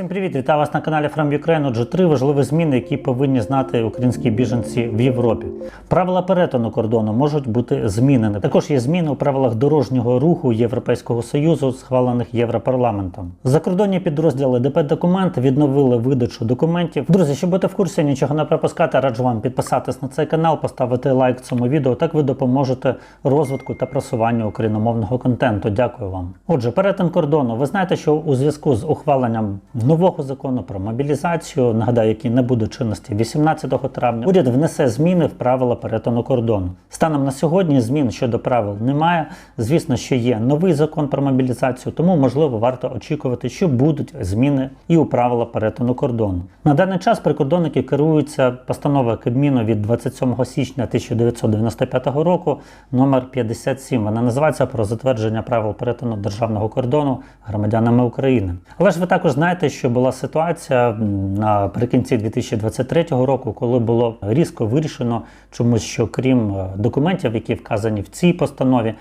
Всім привіт! Вітаю вас на каналі From Ukraine. Отже, три важливі зміни, які повинні знати українські біженці в Європі. Правила перетину кордону можуть бути змінені. Також є зміни у правилах дорожнього руху Європейського союзу, схвалених Європарламентом. Закордонні підрозділи ДП Документ відновили видачу документів. Друзі, щоб бути в курсі, нічого не пропускати, раджу вам підписатись на цей канал, поставити лайк цьому відео. Так ви допоможете розвитку та просуванню україномовного контенту. Дякую вам. Отже, перетин кордону. Ви знаєте, що у зв'язку з ухваленням нового закону про мобілізацію, нагадаю, який не буде чинності 18 травня, уряд внесе зміни в правила перетину кордону. Станом на сьогодні змін щодо правил немає. Звісно, що є новий закон про мобілізацію, тому можливо варто очікувати, що будуть зміни і у правила перетину кордону. На даний час прикордонники керуються постановою Кабміну від 27 січня 1995 року, номер 57. Вона називається про затвердження правил перетину державного кордону громадянами України. Але ж ви також знаєте, що була ситуація наприкінці 2023 року, коли було різко вирішено чомусь, що крім е, документів, які вказані в цій постанові.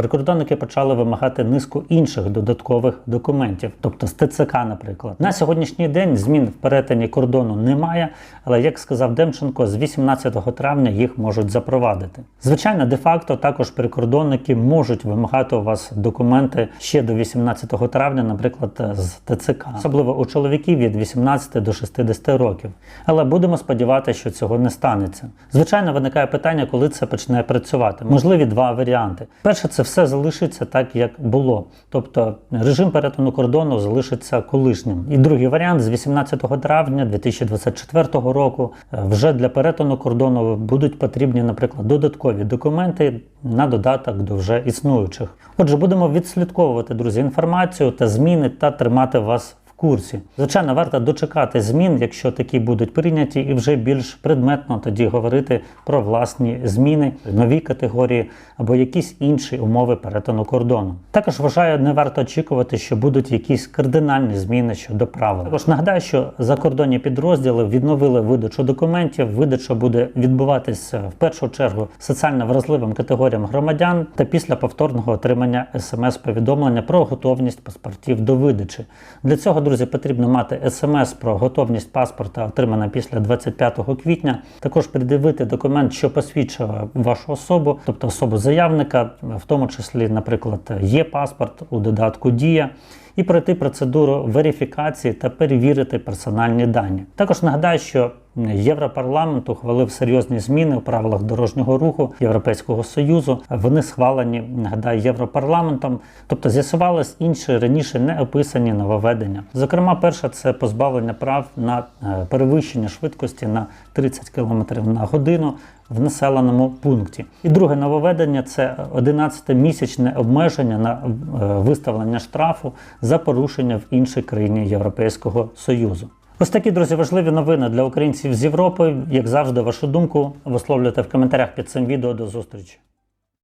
Прикордонники почали вимагати низку інших додаткових документів, тобто з ТЦК, наприклад. На сьогоднішній день змін в перетині кордону немає, але як сказав Демченко, з 18 травня їх можуть запровадити. Звичайно, де-факто також прикордонники можуть вимагати у вас документи ще до 18 травня, наприклад, з ТЦК, особливо у чоловіків від 18 до 60 років. Але будемо сподіватися, що цього не станеться. Звичайно, виникає питання, коли це почне працювати. Можливі два варіанти. Перше, це все залишиться так, як було. Тобто режим перетину кордону залишиться колишнім. І другий варіант з 18 травня 2024 року е, вже для перетину кордону будуть потрібні, наприклад, додаткові документи на додаток до вже існуючих. Отже, будемо відслідковувати, друзі, інформацію та зміни та тримати вас курсі. Звичайно, варто дочекати змін, якщо такі будуть прийняті, і вже більш предметно тоді говорити про власні зміни, нові категорії або якісь інші умови перетину кордону. Також вважаю, не варто очікувати, що будуть якісь кардинальні зміни щодо правил. Також нагадаю, що закордонні підрозділи відновили видачу документів. Видача буде відбуватися в першу чергу соціально вразливим категоріям громадян та після повторного отримання смс-повідомлення про готовність паспортів до видачі. Для цього, друзі, потрібно мати смс про готовність паспорта, отримана після 25 квітня. Також придивити документ, що посвідчує вашу особу, тобто особу заявника, в тому числі, наприклад, є паспорт у додатку Дія. І пройти процедуру верифікації та перевірити персональні дані. Також нагадаю, що Європарламент ухвалив серйозні зміни у правилах дорожнього руху Європейського союзу. Вони схвалені, нагадаю, Європарламентом, тобто з'ясувались інші раніше не описані нововведення. Зокрема, перше це позбавлення прав на е, перевищення швидкості на 30 км на годину в населеному пункті. І друге нововведення це 11-місячне обмеження на е, виставлення штрафу за порушення в іншій країні Європейського Союзу. Ось такі, друзі, важливі новини для українців з Європи. Як завжди, вашу думку висловлюйте в коментарях під цим відео. До зустрічі.